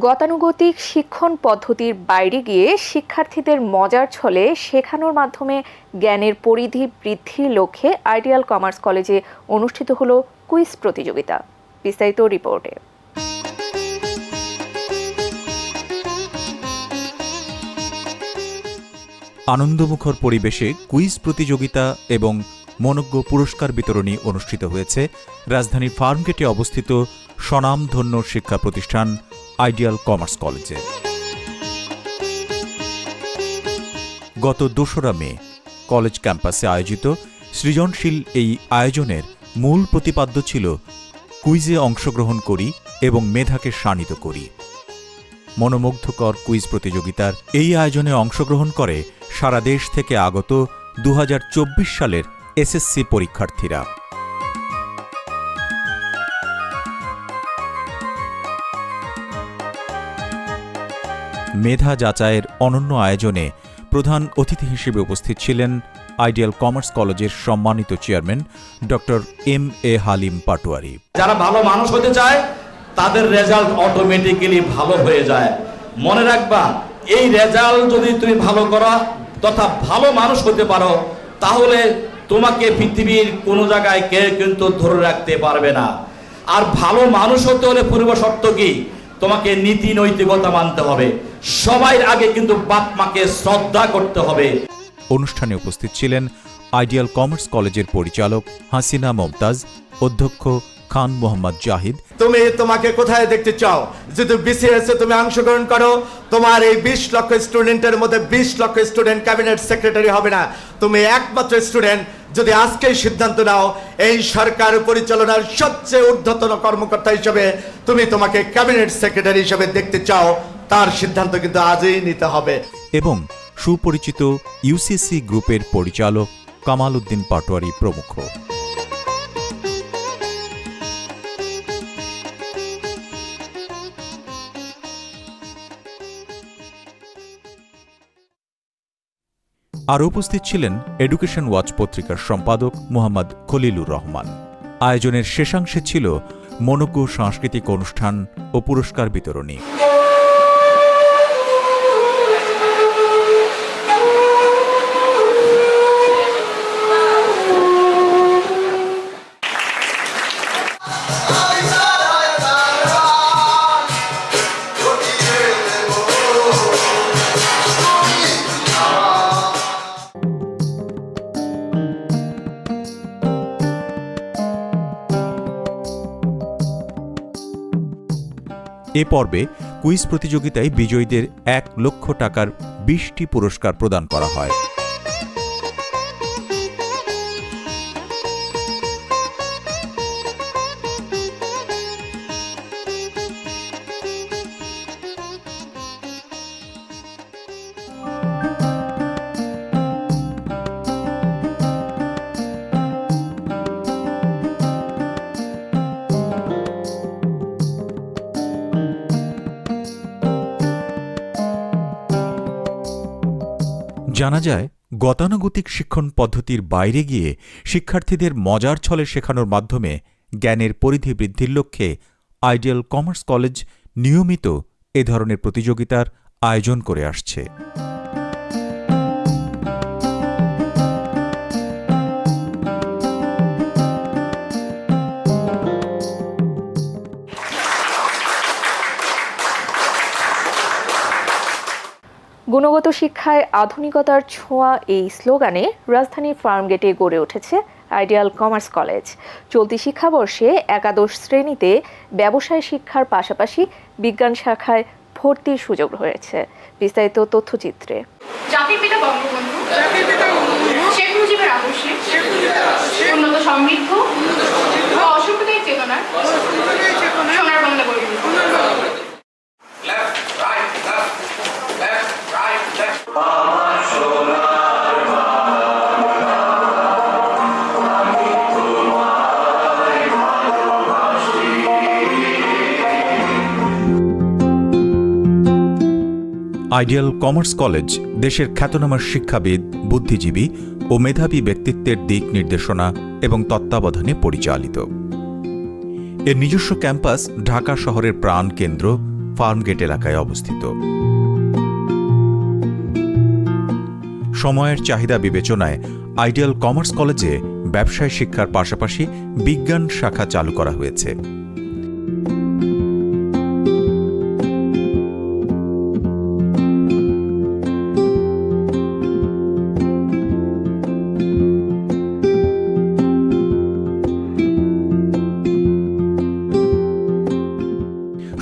গতানুগতিক শিক্ষণ পদ্ধতির বাইরে গিয়ে শিক্ষার্থীদের মজার ছলে শেখানোর মাধ্যমে জ্ঞানের পরিধি বৃদ্ধির লক্ষ্যে আইডিয়াল কমার্স কলেজে অনুষ্ঠিত হল কুইজ প্রতিযোগিতা। বিস্তারিত রিপোর্টে। আনন্দমুখর পরিবেশে কুইজ প্রতিযোগিতা এবং মনজ্ঞ পুরস্কার বিতরণী অনুষ্ঠিত হয়েছে রাজধানীর ফার্মগেটে অবস্থিত স্বনামধন্য শিক্ষা প্রতিষ্ঠান আইডিয়াল কমার্স কলেজে। গত দোসরা মে কলেজ ক্যাম্পাসে আয়োজিত সৃজনশীল এই আয়োজনের মূল প্রতিপাদ্য ছিল কুইজে অংশগ্রহণ করি এবং মেধাকে শানিত করি। মনোমুগ্ধকর কুইজ প্রতিযোগিতার এই আয়োজনে অংশগ্রহণ করে সারা দেশ থেকে আগত দু হাজার চব্বিশ সালের এসএসসি পরীক্ষার্থীরা। মেধা যাচাইয়ের অনন্য আয়োজনে প্রধান অতিথি হিসেবে উপস্থিত ছিলেন আইডিয়াল কমার্স কলেজের সম্মানিত চেয়ারম্যান ড এম এ হালিম পাটোয়ারি। যারা ভালো মানুষ হতে চায়, তাদের রেজাল্ট অটোমেটিক্যালি ভালো হয়ে যায়। মনে রাখবা, এই রেজাল্ট যদি তুমি ভালো করা তথা ভালো মানুষ হতে পারো, তাহলে তোমাকে পৃথিবীর কোনো জায়গায় কেউ কিন্তু ধরে রাখতে পারবে না। আর ভালো মানুষ হতে হলে পূর্ব শর্ত কি? তোমাকে নীতি নৈতিকতা মানতে হবে। সবাই আগে কিন্তু বাপ মাকে শ্রদ্ধা করতে হবে। অনুষ্ঠানে উপস্থিত ছিলেন আইডিয়াল কমার্স কলেজের পরিচালক হাসিনা মমতাজ অধ্যক্ষ খান মোহাম্মদ জাহিদ। তুমি তোমাকে কোথায় দেখতে চাও? যদি বিসিএস এ তুমি অংশগ্রহণ করো তোমার এই বিশ লক্ষ স্টুডেন্টের মধ্যে বিশ লক্ষ স্টুডেন্ট ক্যাবিনেট সেক্রেটারি হবে না। তুমি একমাত্র স্টুডেন্ট যদি আজকেই সিদ্ধান্ত নাও এই সরকার পরিচালনার সবচেয়ে ঊর্ধ্বতন কর্মকর্তা হিসেবে তুমি তোমাকে ক্যাবিনেট সেক্রেটারি হিসেবে দেখতে চাও। তার সিদ্ধান্ত কিন্তু আজই নিতে হবে। এবং সুপরিচিত ইউসিসি গ্রুপের পরিচালক কামাল উদ্দিন পাটোয়ারি প্রমুখ। আর উপস্থিত ছিলেন এডুকেশন ওয়াচ পত্রিকার সম্পাদক মোহাম্মদ খলিলুর রহমান। আয়োজনের শেষাংশে ছিল মনজ্ঞ সাংস্কৃতিক অনুষ্ঠান ও পুরস্কার বিতরণী। এ পর্বে কুইজ প্রতিযোগিতায় বিজয়ীদের এক লক্ষ টাকার বিশটি পুরস্কার প্রদান করা হয়। জানা যায়, গতানুগতিক শিক্ষণ পদ্ধতির বাইরে গিয়ে শিক্ষার্থীদের মজার ছলে শেখানোর মাধ্যমে জ্ঞানের পরিধি বৃদ্ধির লক্ষ্যে আইডিয়াল কমার্স কলেজ নিয়মিত এ ধরনের প্রতিযোগিতার আয়োজন করে আসছে। গুণগত শিক্ষায় আধুনিকতার ছোঁয়া এই স্লোগানে রাজধানীর ফার্মগেটে গড়ে উঠেছে আইডিয়াল কমার্স কলেজ। চলতি শিক্ষাবর্ষে একাদশ শ্রেণীতে ব্যবসায় শিক্ষার পাশাপাশি বিজ্ঞান শাখায় ভর্তির সুযোগ রয়েছে। বিস্তারিত তথ্যচিত্রে। সমৃদ্ধ। আইডিয়াল কমার্স কলেজ, দেশের খ্যাতনামা শিক্ষাবিদ, বুদ্ধিজীবী ও মেধাবী ব্যক্তিত্বের দিক নির্দেশনা এবং তত্ত্বাবধানে পরিচালিত। এর নিজস্ব ক্যাম্পাস ঢাকা শহরের প্রাণ কেন্দ্র, ফার্মগেট এলাকায় অবস্থিত। সময়ের চাহিদা বিবেচনায় আইডিয়াল কমার্স কলেজে ব্যবসায় শিক্ষার পাশাপাশি বিজ্ঞান শাখা চালু করা হয়েছে।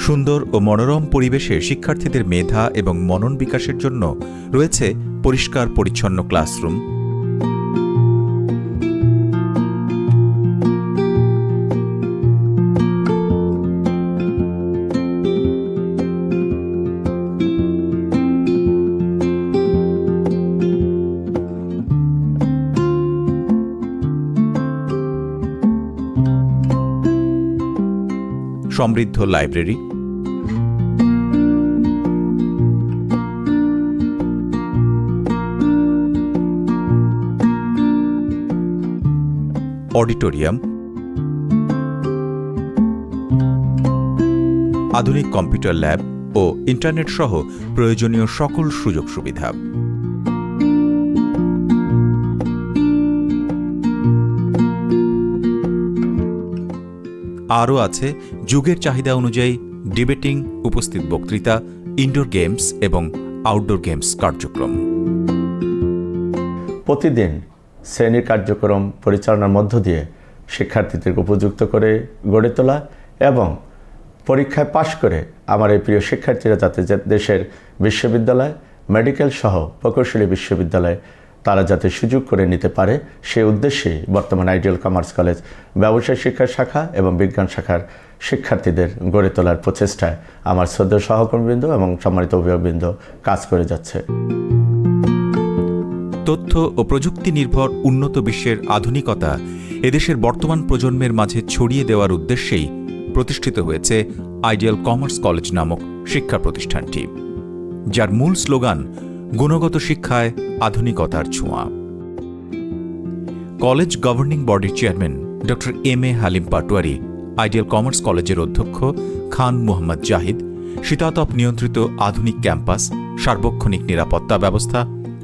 সুন্দর ও মনোরম পরিবেশে শিক্ষার্থীদের মেধা এবং মনন বিকাশের জন্য রয়েছে পরিষ্কার পরিচ্ছন্ন ক্লাসরুম। সমৃদ্ধ লাইব্রেরি অডিটোরিয়াম, আধুনিক কম্পিউটার ল্যাব ও ইন্টারনেট সহ প্রয়োজনীয় সকল সুযোগ সুবিধা। আরও আছে যুগের চাহিদা অনুযায়ী ডিবেটিং, উপস্থিত বক্তৃতা, ইনডোর গেমস এবং আউটডোর গেমস কার্যক্রম। প্রতিদিন শ্রেণির কার্যক্রম পরিচালনার মধ্য দিয়ে শিক্ষার্থীদের উপযুক্ত করে গড়ে তোলা এবং পরীক্ষায় পাশ করে আমার এই প্রিয় শিক্ষার্থীরা যাতে দেশের বিশ্ববিদ্যালয় মেডিকেল সহ প্রকৌশলী বিশ্ববিদ্যালয়, তারা যাতে সুযোগ করে নিতে পারে, সে উদ্দেশ্যেই বর্তমান আইডিয়াল কমার্স কলেজ ব্যবসায় শিক্ষা শাখা এবং বিজ্ঞান শাখার শিক্ষার্থীদের গড়ে তোলার প্রচেষ্টায় আমার শ্রদ্ধেয় সহকর্মীবৃন্দ এবং সম্মানিত অভিভাবকবৃন্দ কাজ করে যাচ্ছে। তথ্য ও প্রযুক্তি নির্ভর উন্নত বিশ্বের আধুনিকতা এদেশের বর্তমান প্রজন্মের মাঝে ছড়িয়ে দেওয়ার উদ্দেশ্যেই প্রতিষ্ঠিত হয়েছে আইডিয়াল কমার্স কলেজ নামক শিক্ষা প্রতিষ্ঠানটি, যার মূল স্লোগান, গুণগত শিক্ষায় আধুনিকতার ছোঁয়া। কলেজ গভর্নিং বডির চেয়ারম্যান ড M A Halim Patwari, ideal commerce কলেজের অধ্যক্ষ খান মোহাম্মদ জাহিদ, শীতাতপ নিয়ন্ত্রিত আধুনিক ক্যাম্পাস, সার্বক্ষণিক নিরাপত্তা ব্যবস্থা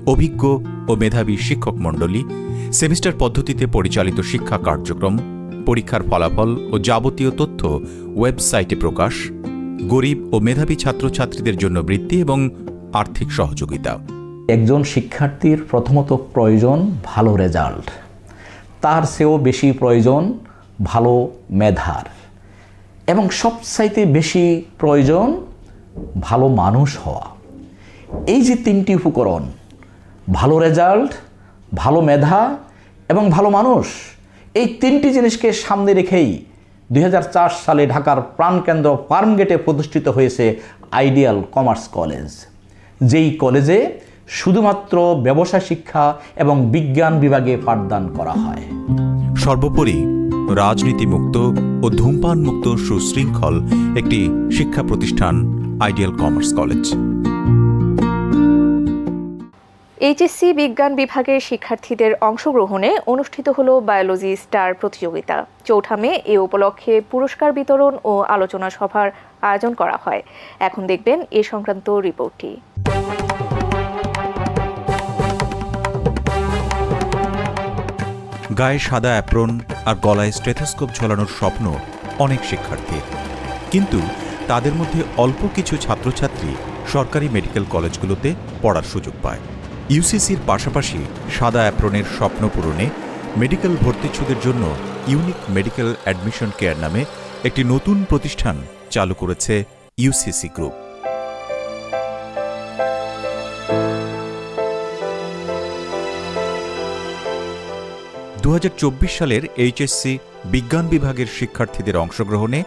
অভিজ্ঞ ও মেধাবী শিক্ষক মণ্ডলী, সেমিস্টার পদ্ধতিতে পরিচালিত শিক্ষা কার্যক্রম, পরীক্ষার ফলাফল ও যাবতীয় তথ্য ওয়েবসাইটে প্রকাশ, গরিব ও মেধাবী ছাত্রছাত্রীদের জন্য বৃত্তি এবং আর্থিক সহযোগিতা। একজন শিক্ষার্থীর প্রথমত প্রয়োজন ভালো রেজাল্ট। তার চেয়েও বেশি প্রয়োজন ভালো মেধার। এবং সবচাইতে বেশি প্রয়োজন ভালো মানুষ হওয়া। এই যে তিনটি উপকরণ ভালো রেজাল্ট ভালো মেধা এবং ভালো মানুষ। এই তিনটি জিনিসকে সামনে রেখেই দুই হাজার চার সালে ঢাকার প্রাণকেন্দ্র ফার্মগেটে প্রতিষ্ঠিত হয়েছে আইডিয়াল কমার্স কলেজ। যেই কলেজে শুধুমাত্র ব্যবসা শিক্ষা এবং বিজ্ঞান বিভাগে পাঠদান করা হয়। সর্বোপরি রাজনীতিমুক্ত ও ধূমপান মুক্ত সুশৃঙ্খল একটি শিক্ষা প্রতিষ্ঠান আইডিয়াল কমার্স কলেজ। এইচএসসি বিজ্ঞান বিভাগের শিক্ষার্থীদের অংশগ্রহণে অনুষ্ঠিত হলো বায়োলজি স্টার প্রতিযোগিতা। চৌঠা মে এ উপলক্ষে পুরস্কার বিতরণ ও আলোচনা সভার আয়োজন করা হয়। এখন দেখবেন এ সংক্রান্ত রিপোর্টটি। গায়ে সাদা অ্যাপ্রন আর গলায় স্টেথোস্কোপ ঝোলানোর স্বপ্ন অনেক শিক্ষার্থীর কিন্তু তাদের মধ্যে অল্প কিছু ছাত্রছাত্রী সরকারি মেডিকেল কলেজগুলোতে পড়ার সুযোগ পায়। ইউসিসির পাশাপাশি সাদা অ্যাপ্রনের স্বপ্ন পূরণে মেডিকেল ভর্তিচ্ছুদের জন্য ইউনিক মেডিকেল অ্যাডমিশন কেয়ার নামে একটি নতুন প্রতিষ্ঠান চালু করেছে ইউসিসি গ্রুপ। দু হাজার চব্বিশ সালের এইচএসসি বিজ্ঞান বিভাগের শিক্ষার্থীদের অংশগ্রহণে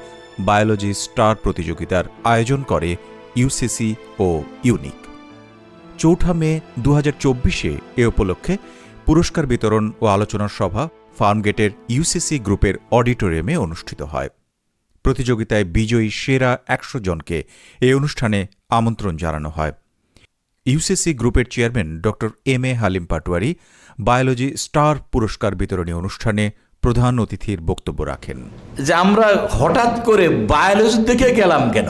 বায়োলজি স্টার প্রতিযোগিতার আয়োজন করে ইউসিসি ও ইউনিক। চৌঠা মে দু চব্বিশে এ উপলক্ষে পুরস্কার বিতরণ ও আলোচনা সভা ফার্মগেটের ইউসিসি গ্রুপের অডিটোরিয়ামে অনুষ্ঠিত হয়। প্রতিযোগিতায় বিজয়ী সেরা একশো জনকে এই অনুষ্ঠানে আমন্ত্রণ জানানো হয়। ইউসিসি গ্রুপের চেয়ারম্যান ড M A Halim Patwari biology star পুরস্কার বিতরণী অনুষ্ঠানে প্রধান অতিথির বক্তব্য রাখেন। যে আমরা হঠাৎ করে বায়োলজি দিকে গেলাম কেন?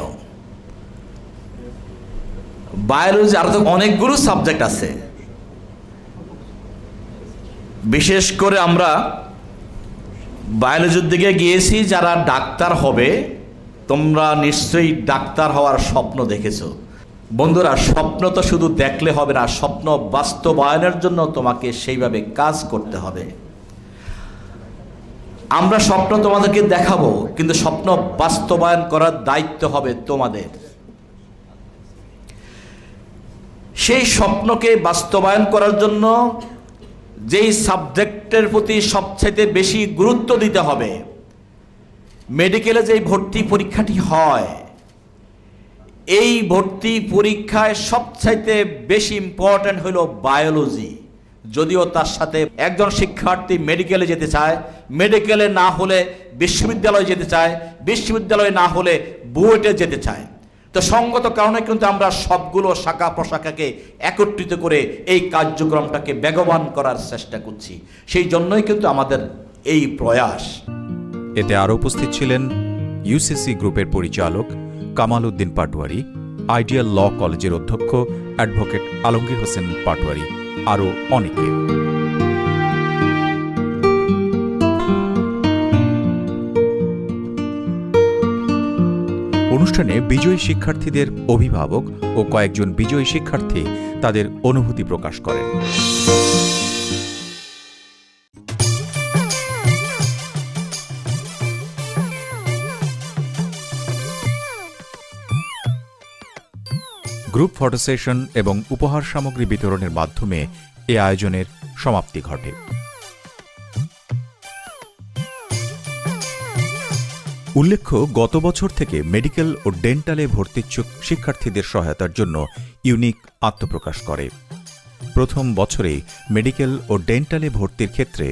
বায়োলজি আরও তো অনেকগুলো সাবজেক্ট আছে। বিশেষ করে আমরা বায়োলজির দিকে গিয়েছি, যারা ডাক্তার হবে, তোমরা নিশ্চয়ই ডাক্তার হওয়ার স্বপ্ন দেখেছ। বন্ধুরা, স্বপ্ন তো শুধু দেখলে হবে না, স্বপ্ন বাস্তবায়নের জন্য তোমাকে সেইভাবে কাজ করতে হবে। আমরা স্বপ্ন তোমাদেরকে দেখাবো, কিন্তু স্বপ্ন বাস্তবায়ন করার দায়িত্ব হবে তোমাদের। সেই স্বপ্নকে বাস্তবায়ন করার জন্য যেই সাবজেক্টের প্রতি সবচাইতে বেশি গুরুত্ব দিতে হবে, মেডিকেলে যেই ভর্তি পরীক্ষাটি হয়, এই ভর্তি পরীক্ষায় সবচাইতে বেশি ইম্পর্ট্যান্ট হলো বায়োলজি যদিও তার সাথে একজন শিক্ষার্থী মেডিকেলে যেতে চায়, মেডিকেলে না হলে বিশ্ববিদ্যালয়ে যেতে চায়, বিশ্ববিদ্যালয়ে না হলে বুয়েটে যেতে চায়। তো সঙ্গত কারণে কিন্তু আমরা সবগুলো শাখা প্রশাখাকে একত্রিত করে এই কার্যক্রমটাকে বেগবান করার চেষ্টা করছি। সেই জন্যই কিন্তু আমাদের এই প্রয়াস। এতে আরও উপস্থিত ছিলেন ইউসিসি গ্রুপের পরিচালক কামাল উদ্দিন পাটোয়ারি, আইডিয়াল ল কলেজের অধ্যক্ষ অ্যাডভোকেট আলমগীর হোসেন পাটোয়ারি, আরও অনেকে। অনুষ্ঠানে বিজয়ী শিক্ষার্থীদের অভিভাবক ও কয়েকজন বিজয়ী শিক্ষার্থী তাদের অনুভূতি প্রকাশ করেন। গ্রুপ ফটো সেশন এবং উপহার সামগ্রী বিতরণের মাধ্যমে এ আয়োজনের সমাপ্তি ঘটে। উল্লেখ্য, গত বছর থেকে মেডিকেল ও ডেন্টালে ভর্তিচ্ছুক শিক্ষার্থীদের সহায়তার জন্য ইউনিক আত্মপ্রকাশ করে। প্রথম বছরেই মেডিকেল ও ডেন্টালে ভর্তির ক্ষেত্রে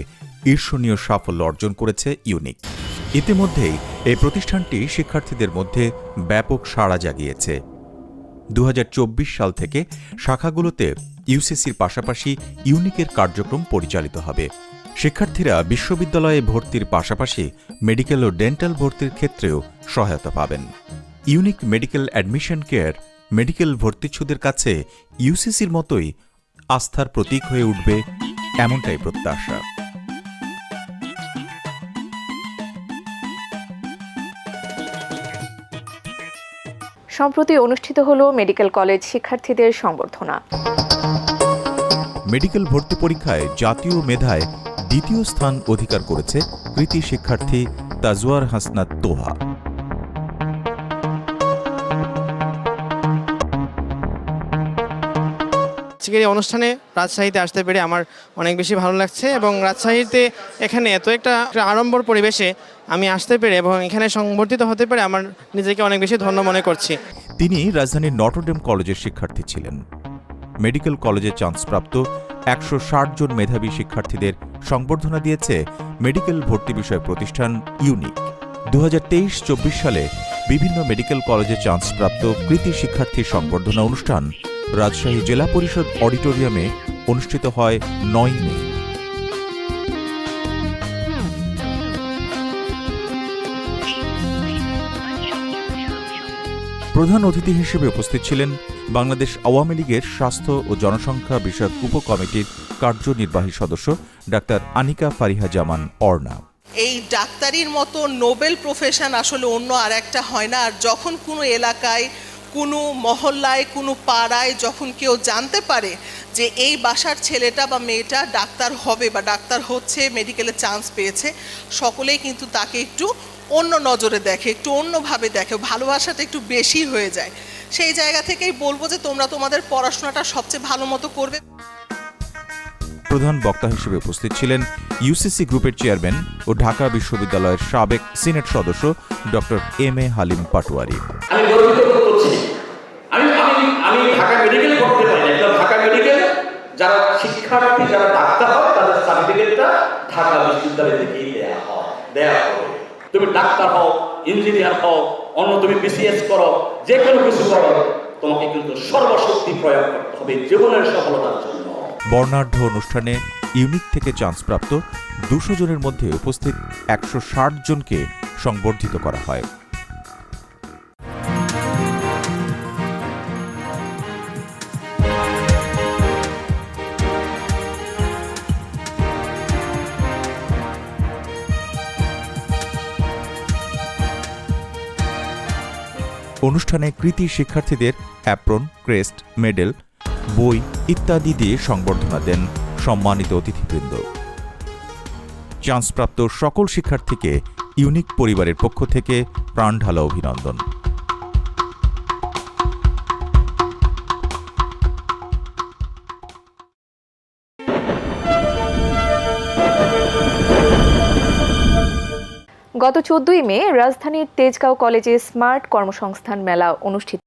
ঈর্ষণীয় সাফল্য অর্জন করেছে ইউনিক। ইতিমধ্যেই এই প্রতিষ্ঠানটি শিক্ষার্থীদের মধ্যে ব্যাপক সাড়া জাগিয়েছে। দু হাজার চব্বিশ সাল থেকে শাখাগুলোতে ইউসিসির পাশাপাশি ইউনিকের কার্যক্রম পরিচালিত হবে। শিক্ষার্থীরা বিশ্ববিদ্যালয়ে ভর্তির পাশাপাশি মেডিকেল ও ডেন্টাল ভর্তির ক্ষেত্রেও সহায়তা পাবেন। Unique medical admission care medical ভর্তিচ্ছুদের কাছে ইউসিসির মতোই আস্থার প্রতীক হয়ে উঠবে এমনটাই প্রত্যাশা। সম্প্রতি অনুষ্ঠিত হল মেডিকেল কলেজ শিক্ষার্থীদের সংবর্ধনা। মেডিকেল ভর্তি পরীক্ষায় জাতীয় মেধায় দ্বিতীয় স্থান অধিকার করেছে কৃতি শিক্ষার্থী তাজওয়ার হাসনাত তোহা। আজকের এই অনুষ্ঠানে রাজশাহীতে আসতে পেরে আমার অনেক বেশি ভালো লাগছে এবং রাজশাহীতে এখানে এত একটা আড়ম্বর পরিবেশে আমি আসতে পেরে এবং এখানে সংবর্ধিত হতে পেরে আমার নিজেকে অনেক বেশি ধন্য মনে করছি। তিনি রাজধানীর নটরডেম কলেজের শিক্ষার্থী ছিলেন। মেডিকেল কলেজে চান্সপ্রাপ্ত একশো ষাট জন মেধাবী শিক্ষার্থীদের সংবর্ধনা দিয়েছে মেডিকেল ভর্তি বিষয় প্রতিষ্ঠান ইউনিক। দু হাজার সালে বিভিন্ন মেডিকেল কলেজে চান্সপ্রাপ্ত কৃতি শিক্ষার্থী সংবর্ধনা অনুষ্ঠান রাজশাহী জেলা পরিষদ অডিটোরিয়ামে অনুষ্ঠিত হয় নয় মে। প্রধান অতিথি হিসেবে উপস্থিত ছিলেন বাংলাদেশ আওয়ামী লীগের স্বাস্থ্য ও জনসংখ্যা বিষয়ক উপকমিটির কার্যনির্বাহী সদস্য ডাক্তার আনিকা ফারিহা জামান অর্ণা। এই ডাক্তারির মতো নোবেল প্রফেশন আসলে অন্য আর একটা হয় না। আর যখন কোনো এলাকায়, কোনো মহল্লায়, কোনো পাড়ায় যখন কেউ জানতে পারে যে এই বাসার ছেলেটা বা মেয়েটা ডাক্তার হবে বা ডাক্তার হচ্ছে, মেডিকেলে চান্স পেয়েছে, সকলেই কিন্তু তাকে একটু অন্য নজরে দেখে একটু অন্যভাবে দেখে ভালোবাসাটা একটু বেশি হয়ে যায়। সেই জায়গা থেকেই বলব যে তোমরা তোমাদের পড়াশোনাটা সবচেয়ে ভালো মতো করবে। প্রধান বক্তা হিসেবে উপস্থিত ছিলেন ইউসিসি গ্রুপের চেয়ারম্যান ও ঢাকা বিশ্ববিদ্যালয়ের সাবেক সিনেট সদস্য doctor M A Halim Patwari. আমি গর্বিত করছি। আমি আমি আমি ঢাকা মেডিকেলে করতে পারি না ঢাকা মেডিকেলে। যারা শিক্ষার্থী যারা ডাক্তার হয় তাদের সার্টিফিকেটটা ঢাকা বিশ্ববিদ্যালয় থেকেই দেয়া হয় দেয়া হবে। তুমি ডাক্তার হও, ইঞ্জিনিয়ার হও, অন্য তুমি বিসিএস করো যে কোনো কিছু করো, তোমাকে কিন্তু সর্বশক্তি প্রয়োগ করতে হবে জীবনের সফলতার জন্য। বর্ণাঢ্য অনুষ্ঠানে ইউনিক থেকে চান্সপ্রাপ্ত দুশো জনের মধ্যে উপস্থিত একশো ষাট জনকে সংবর্ধিত করা হয়। অনুষ্ঠানে কৃতি শিক্ষার্থীদের অ্যাপ্রন ক্রেস্ট মেডেল বই ইত্যাদি দিয়ে সংবর্ধনা দেন সম্মানিত অতিথিবৃন্দ। চান্সপ্রাপ্ত সকল শিক্ষার্থীকে ইউনিক পরিবারের পক্ষ থেকে প্রাণঢালা অভিনন্দন। গত চোদ্দই মে রাজধানীর তেজগাঁও কলেজে স্মার্ট কর্মসংস্থান মেলা অনুষ্ঠিত